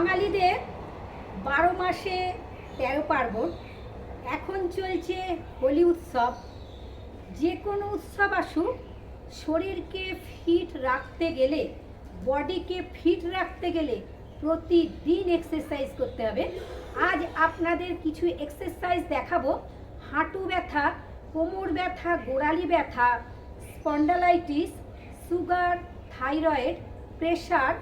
বাঙালিদের বারো মাসে তেরো পার্বণ, এখন চলছে হোলি উৎসব। যে কোনো উৎসব আসুক, শরীরকে ফিট রাখতে গেলে, বডিকে ফিট রাখতে গেলে প্রতিদিন এক্সারসাইজ করতে হবে। আজ আপনাদের কিছু এক্সারসাইজ দেখাবো। হাঁটু ব্যথা, কোমর ব্যথা, গোড়ালি ব্যথা স্পন্ডালাইটিস সুগার থাইরয়েড প্রেশার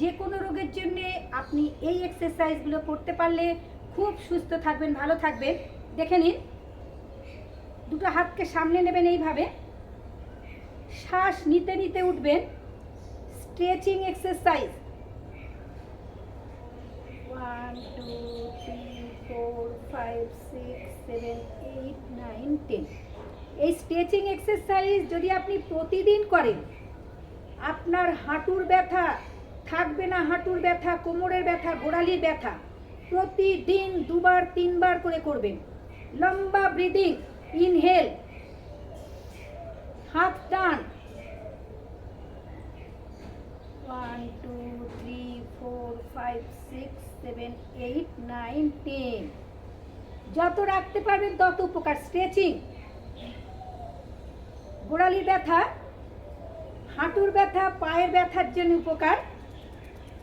যে কোনো রোগের জন্য আপনি এই এক্সারসাইজগুলো করতে পারলে খুব সুস্থ থাকবেন ভালো থাকবেন। দেখে নিন দুটো হাতকে সামনে নেবেন এইভাবে। শ্বাস নিতে নিতে উঠবেন। Stretching exercise one two three four five six seven eight nine ten এই স্ট্রেচিং এক্সারসাইজ যদি আপনি প্রতিদিন করেন আপনার হাঁটুর ব্যথা থাকবে না হাঁটুর ব্যথা, কোমরের ব্যথা, গোড়ালির ব্যথা। প্রতিদিন দুবার, তিনবার করে করবেন। লম্বা ব্রিদিং ইনহেল হাত টান। One two three four five six seven eight nine ten যত রাখতে পারবেন তত উপকার। স্ট্রেচিং গোড়ালির ব্যথা, হাঁটুর ব্যথা, পায়ের ব্যথার জন্য উপকার।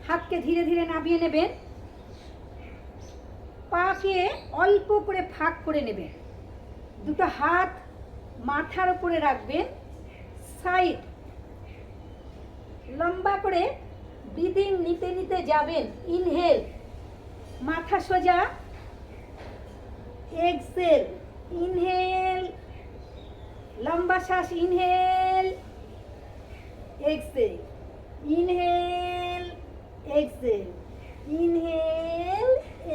হাতকে ধীরে ধীরে নামিয়ে নেবেন। পাকে অল্প করে ফাঁক করে নেবেন। দুটো হাত মাথার উপরে রাখবেন। সাইড লম্বা করে ব্রিদিং নিতে নিতে যাবেন। ইনহেল, মাথা সোজা। এক্সেল, ইনহেল, লম্বা শ্বাস, inhale, exhale, inhale. Exhale inhale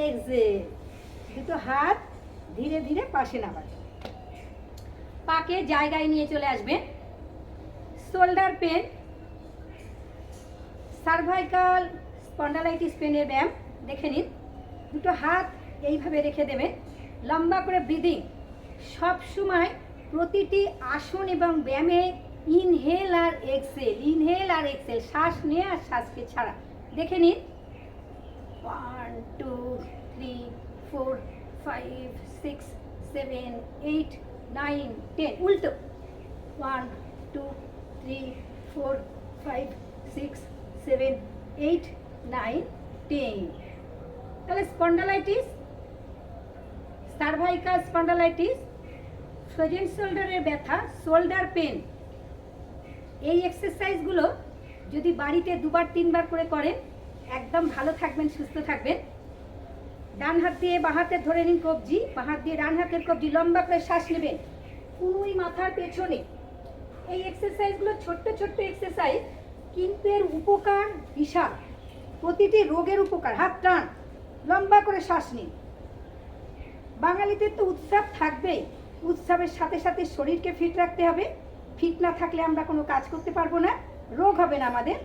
exhale দুটো হাত ধীরে ধীরে পাশে নামাবেন পাকে জায়গায় নিয়ে চলে আসবেন শোল্ডার পেন সার্ভাইকাল স্পন্ডালাইটিস পেনের ব্যায়াম দেখে নিন। দুটো হাত এইভাবে রেখে দেবেন। লম্বা করে ব্রিদিং সব সময় প্রতিটি আসন এবং ব্যায়ামে ইনহেল আর এক্সেল ইনহেল আর এক্সেল শ্বাস নিয়ে আর শ্বাসকে ছাড়া। দেখে নিন। One two three four five six seven eight nine ten উল্টো। One two three four five six seven eight nine ten তাহলে স্পন্ডালাইটিস সার্ভাইকাল স্পন্ডালাইটিস ফ্রোজেন শোল্ডারের ব্যথা শোল্ডার পেন এই এক্সারসাইজগুলো যদি বাড়িতে দুবার, তিনবার করে করেন, একদম ভালো থাকবেন, সুস্থ থাকবেন। ডান হাত দিয়ে বাঁ হাতে ধরে নিন কবজি, বাঁ হাত দিয়ে ডান হাতের কবজি, লম্বা করে শ্বাস নেবেন। কুনুই মাথার পেছনে। এই এক্সারসাইজগুলো ছোট্ট ছোট্ট এক্সারসাইজ কিন্তু এর উপকার বিশাল। প্রতিটি রোগের উপকার। হাত টান, লম্বা করে শ্বাস নিন। বাঙালিদের তো উৎসব থাকবেই। উৎসবের সাথে সাথে শরীরকে ফিট রাখতে হবে। ফিট না থাকলে আমরা কোনো কাজ করতে পারব না। রোগ হবে না আমাদের।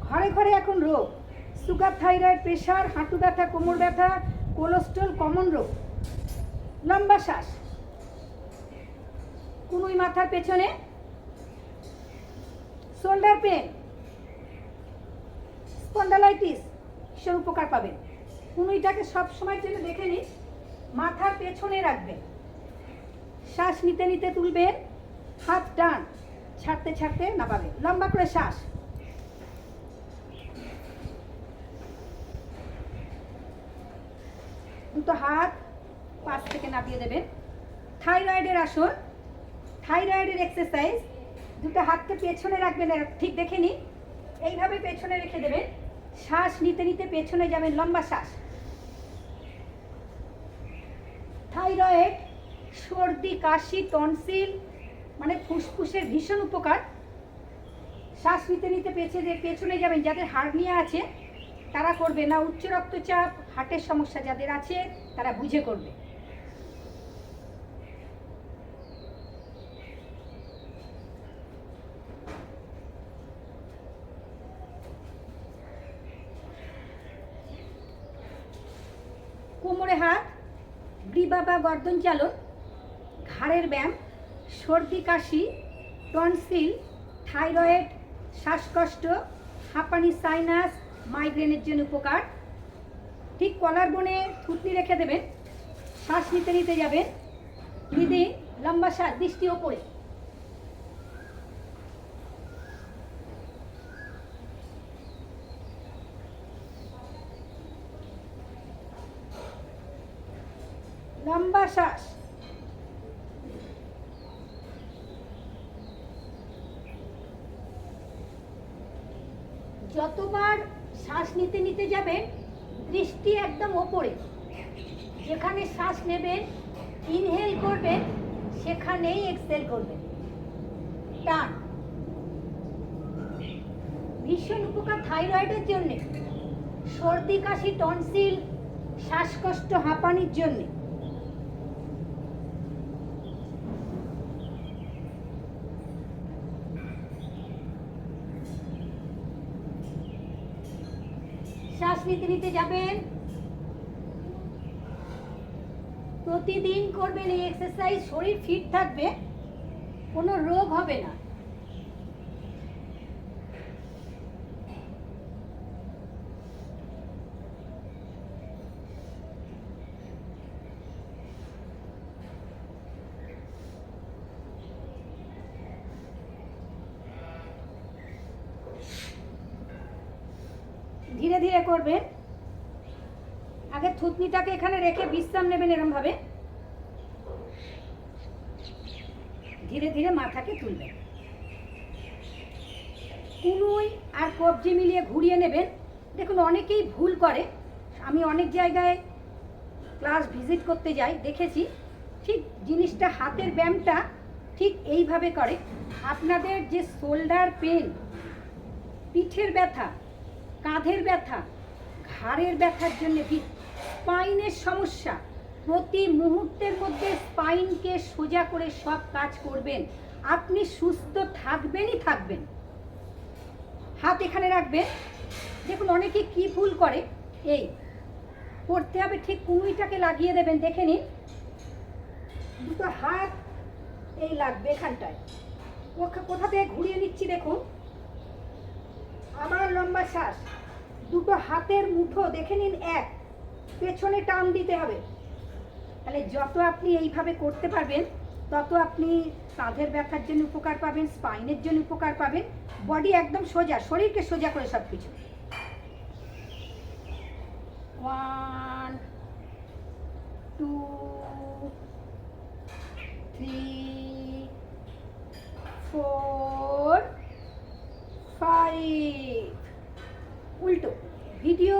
ঘরে ঘরে এখন রোগ। সুগার, থাইরয়েড, প্রেশার, হাঁটু ব্যথা, কোমর ব্যথা, কোলেস্ট্রল কমন রোগ। লম্বা শ্বাস। কুনুই মাথার পেছনে। Shoulder pain. স্পন্ডালাইটিস। সে উপকার পাবেন? কুনুইটাকে সব সময়ের জন্য দেখে নিন। মাথার পেছনে রাখবেন। শ্বাস নিতে নিতে তুলবেন। হাত টান ছাড়তে ছাড়তে নামাবেন লম্বা করে শ্বাস। দুটো হাত পাশ থেকে নামিয়ে দেবেন। থাইরয়েডের আসন থাইরয়েডের এক্সারসাইজ দুটো হাতকে পেছনে রাখবেন ঠিক দেখে নিন। এইভাবে পেছনে রেখে দেবেন। শ্বাস নিতে নিতে পেছনে যাবেন, লম্বা শ্বাস। থাইরয়েড, সর্দি, কাশি, টনসিল মানে ফুসফুসের ভীষণ উপকার। শ্বাস নিতে নিতে পেছনে পেছনে যাবেন, যাদের হার্নিয়া আছে, তারা করবে না। উচ্চ রক্তচাপ, হার্টের সমস্যা যাদের আছে, তারা বুঝে করবে। কোমরে হাত গ্রীবা বা গর্দন চালন, ঘাড়ের ব্যায়াম সর্দি, কাশি, টনসিল, থাইরয়েড, শ্বাসকষ্ট, হাঁপানি, সাইনাস, মাইগ্রেনের জন্য উপকার। ঠিক কলার বনে থুতনি রেখে দেবেন, শ্বাস নিতে নিতে যাবেন দিদি লম্বা শ্বাস, দৃষ্টি ওপরে। লম্বা শ্বাস। যতবার শ্বাস নিতে নিতে যাবেন, দৃষ্টি একদম ওপরে। যেখানে শ্বাস নেবেন ইনহেল করবেন, সেখানেই এক্সেল করবেন। টান ভীষণ উপকার থাইরয়েডের জন্যে। সর্দি, কাশি টনসিল শ্বাসকষ্ট, হাঁপানির জন্যে। শ্বাস নিতে নিতে যাবেন। প্রতিদিন করবেন এই এক্সারসাইজ শরীর ফিট থাকবে, কোনো রোগ হবে না। করবেন আগে থুতনিটাকে এখানে রেখে বিশ্রাম নেবেন এরম ভাবে ধীরে ধীরে মাথাকে তুলবেন। কুনুই আর কবজি মিলিয়ে ঘুরিয়ে নেবেন। দেখুন, অনেকেই ভুল করে। আমি অনেক জায়গায় ক্লাস ভিজিট করতে যাই, দেখেছি। ঠিক জিনিসটা হাতের ব্যায়ামটা ঠিক এইভাবে করে। আপনাদের যে শোল্ডার পেন, পিঠের ব্যথা, কাঁধের ব্যথা ঘাড়ের ব্যথার জন্য স্পাইনের সমস্যা। প্রতি মুহূর্তের মধ্যে স্পাইনকে সোজা করে সব কাজ করবেন। আপনি সুস্থ থাকবেনই থাকবেন। হাত এখানে রাখবেন। দেখুন, অনেকে কি ভুল করে? এই, করতে হবে ঠিক কুনুইটাকে লাগিয়ে দেবেন, দেখে নিন। দুটো হাত এই লাগবে এখানটায়। কোথা- কোথা থেকে ঘুরিয়ে নিচ্ছি দেখুন। আবার লম্বা শ্বাস। দুটো হাতের মুঠো, দেখে নিন এক। পেছনে টান দিতে হবে। তাহলে যত আপনি এইভাবে করতে পারবেন, তত আপনি কাঁধের ব্যথার জন্য উপকার পাবেন, স্পাইনের জন্য উপকার পাবেন, বডি একদম সোজা, শরীরকে সোজা করে সব কিছু one, two, three, four, five. উল্টো। ভিডিও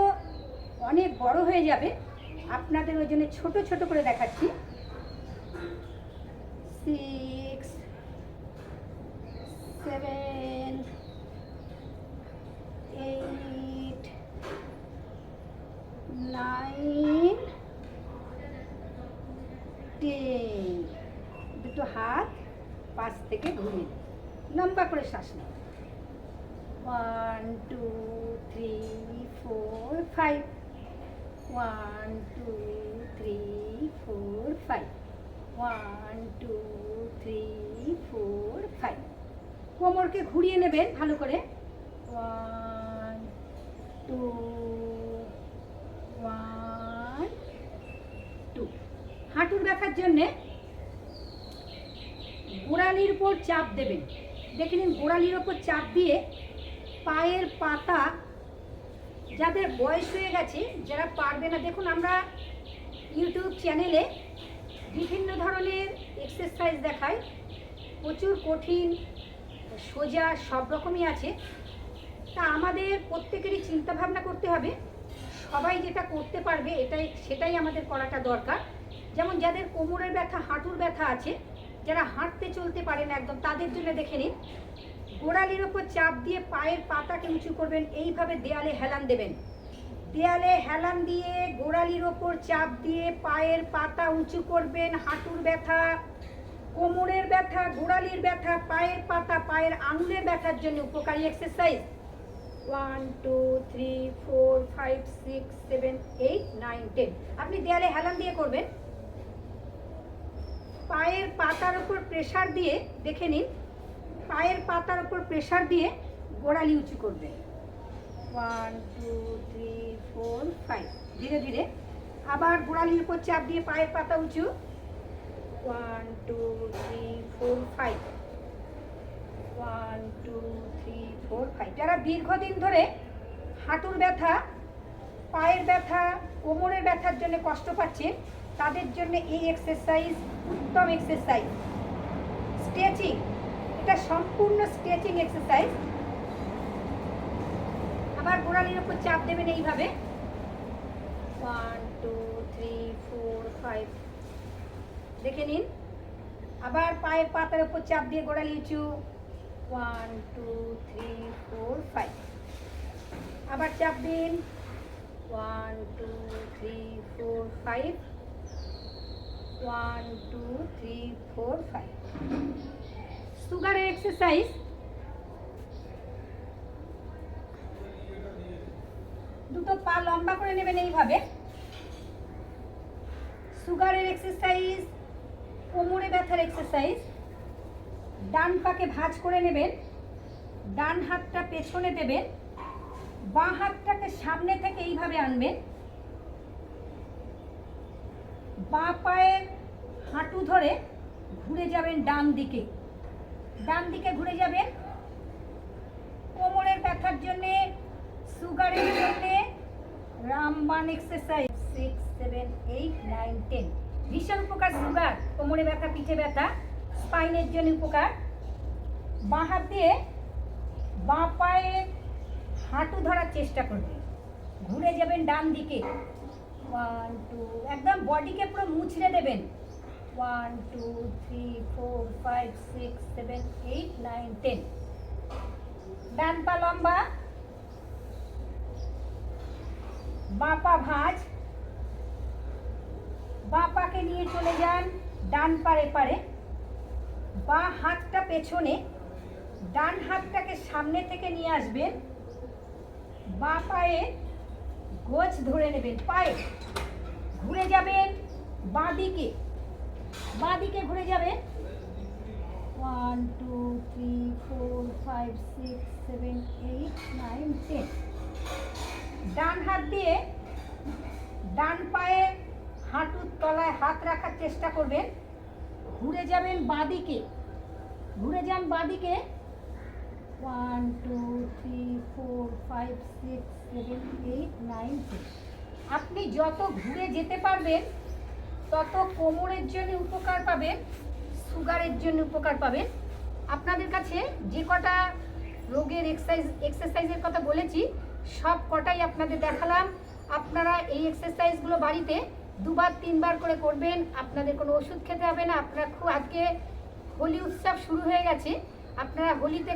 অনেক বড় হয়ে যাবে। আপনাদের ওই জন্য ছোট ছোট করে দেখাচ্ছি। Six seven eight nine ten দুটো হাত পাশ থেকে ঘুরিয়ে। লম্বা করে শ্বাস নিন। One two three four five one two three four five one two three four five কোমরকে ঘুরিয়ে নেবেন ভালো করে। ওয়ান টু ওয়ান টু হাঁটুর ব্যথার জন্যে গোড়ালির উপর চাপ দেবেন। দেখে নিন, গোড়ালির ওপর চাপ দিয়ে পায়ের পাতা যাদের বয়স হয়ে গেছে, যারা পারবে না, দেখুন আমরা ইউটিউব চ্যানেলে বিভিন্ন ধরনের এক্সারসাইজ দেখাই। প্রচুর কঠিন, সোজা, সব রকমই আছে। তা আমাদের প্রত্যেকেরই চিন্তা ভাবনা করতে হবে। সবাই যেটা করতে পারবে, এটাই, সেটাই আমাদের করাটা দরকার। যেমন যাদের কোমরের ব্যথা, হাঁটুর ব্যথা আছে, যারা হাঁটতে চলতে পারে না একদম, তাদের জন্য দেখে নিন। গোড়ালির ওপর চাপ দিয়ে পায়ের পাতাকে উঁচু করবেন, এইভাবে দেয়ালে হেলান দেবেন। দেয়ালে হেলান দিয়ে গোড়ালির ওপর চাপ দিয়ে পায়ের পাতা উঁচু করবেন, হাঁটুর ব্যথা, কোমরের ব্যথা, গোড়ালির ব্যথা, পায়ের পাতা, পায়ের আঙুলের ব্যথার জন্য উপকারী exercise one two three four five six seven eight nine ten আপনি দেয়ালে হেলান দিয়ে করবেন। পায়ের পাতার উপর প্রেসার দিয়ে দেখে নিন। পায়ের পাতার উপর প্রেশার দিয়ে গোড়ালি উঁচু করবেন one two three four five ধীরে ধীরে আবার গোড়ালির উপর চাপ দিয়ে পায়ের পাতা উঁচু। One two three four five one two three four five যারা দীর্ঘদিন ধরে হাঁটুর ব্যথা, পায়ের ব্যথা, কোমরের ব্যথার জন্য কষ্ট পাচ্ছেন তাদের জন্য এই এক্সারসাইজ উত্তম এক্সারসাইজ স্ট্রেচিং এটা সম্পূর্ণ স্ট্রেচিং এক্সারসাইজ আবার গোড়ালির উপর চাপ দেবেন এইভাবে। One two three four five দেখে নিন। আবার পায়ের পাতার উপর চাপ দিয়ে গোড়ালি উঁচু। One two three four five আবার চাপ দিন। One two three four five one two three four five সুগারের এক্সারসাইজ। দুটো পা লম্বা করে নেবেন এইভাবে। সুগারের এক্সারসাইজ, কোমরে ব্যথার এক্সারসাইজ। ডান পাকে ভাঁজ করে নেবেন। ডান হাতটা পেছনে দেবেন। বাঁ হাতটাকে সামনে থেকে এইভাবে আনবেন। বাঁ পায়ের হাঁটু ধরে ঘুরে যাবেন ডান দিকে। ডান দিকে ঘুরে যাবেন। কোমরের ব্যথার জন্যে, সুগারের জন্যে Ramban exercise six seven eight nine ten ভীষণ উপকার সুগার, কোমরে ব্যথা, পিঠে ব্যথা, স্পাইনের জন্য উপকার। বাঁ হাত দিয়ে বাঁ পায়ে হাঁটু ধরার চেষ্টা করবেন ঘুরে যাবেন ডান দিকে। ওয়ান টু একদম বডিকে পুরো মুছড়ে দেবেন। One two three four five six seven eight nine ten ডান পা লম্বা বাঁ পা ভাঁজ বাঁ পাকে নিয়ে চলে যান, ডান পারে পারে। বাঁ হাতটা পেছনে, ডান হাতটাকে সামনে থেকে নিয়ে আসবেন। বাঁ পায়ে গোছ ধরে নেবেন, পায়ে। ঘুরে যাবেন বাঁ দিকে। বাঁ দিকে ঘুরে যাবে। One two three four five six seven eight nine ten ডান হাত দিয়ে ডান পায়ে হাঁটুর তলায় হাত রাখার চেষ্টা করবেন। ঘুরে যাবেন বাঁদিকে। ঘুরে যান বাঁদিকে। One two three four five six seven eight nine ten আপনি যত ঘুরে যেতে পারবেন তত কোমরের জন্য উপকার পাবেন, সুগারের জন্য উপকার পাবেন। আপনাদের কাছে যে কটা রোগের এক্সারসাইজ এক্সারসাইজের কথা বলেছি, সব কটাই আপনাদের দেখালাম। আপনারা এই এক্সারসাইজগুলো বাড়িতে দুবার, তিনবার করে করবেন। আপনাদের কোনো ওষুধ খেতে হবে না। আপনারা খুব আজকে হোলি উৎসব শুরু হয়ে গেছে। আপনারা হোলিতে